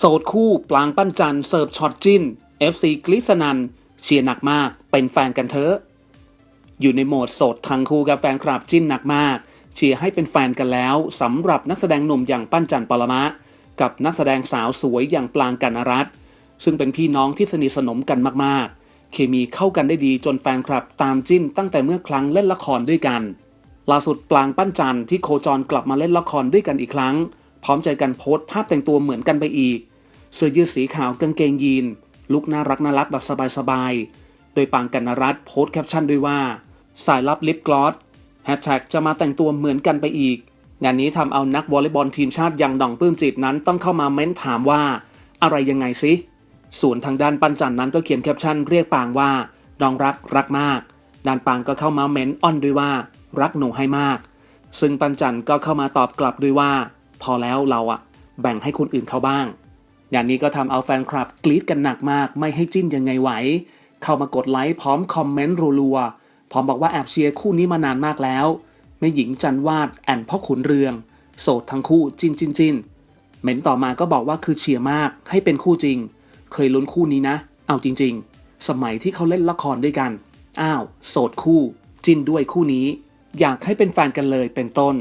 โสดคู่ปลางปั้นจันเสิร์ฟช็อตจิ้น FC กลิสนันเชียร์หนักมากเป็นแฟนกันเถอะ อยู่ในโหมดโสดทั้งคู่กับแฟนคลับจิ้นหนักมาก เชียร์ให้เป็นแฟนกันแล้วสำหรับนักแสดงหนุ่มอย่างปั้นจันปรมะ กับนักแสดงสาวสวยอย่างปลางกันรัตซึ่งเป็นพี่น้องที่สนิทสนมกันมากๆ เคมีเข้ากันได้ดีจนแฟนคลับตามจิ้นตั้งแต่เมื่อครั้งเล่นละครด้วยกันล่าสุดปลางปั้นจันที่โคจรกลับมาเล่นละครด้วยกันอีกครั้ง ร้อมใจกันโพสต์ภาพแต่งตัวเหมือนกันไปอีก เสื้อยืดสีขาวกางเกงยีน ลุกน่ารักน่ารักแบบสบายๆ โดยปางกันนรัตโพสต์แคปชั่นด้วยว่า สายลับลิปกลอสแฮชแท็กจะมาแต่งตัวเหมือนกันไปอีก งานนี้ทำเอานักวอลเลย์บอลทีมชาติอย่างดองปื้มจิตนั้นต้องเข้ามาเม้นถามว่า อะไรยังไงสิส่วนทางด้านปันจันนั้นก็เขียนแคปชั่นเรียกปางว่าดองรักรักมาก ด้านปางก็เข้ามาเม้นอ้อนด้วยว่า รักหนูให้มาก ซึ่งปันจันก็เข้ามาตอบกลับด้วยว่า พอแล้วเราอะแบ่งให้คนอื่นเขาบ้าง งานนี้ก็ทำเอาแฟนคลับกรี๊ดกันหนักมาก ไม่ให้จิ้นยังไงไหว เข้ามากดไลค์พร้อมคอมเมนต์รัวๆพร้อมบอกว่าแอบเชียร์คู่นี้มานานมากแล้วแม่หญิงจันวาดแอนพ่อขุนเรือง โสดทั้งคู่จินจินจินเม้นต่อมาก็บอกว่าคือเชียร์มากให้เป็นคู่จริง เคยลุ้นคู่นี้นะ เอาจริง ๆ สมัยที่เขาเล่นละครด้วยกัน อ้าว โสดคู่ จินด้วยคู่นี้ อยากให้เป็นแฟนกันเลยเป็นต้น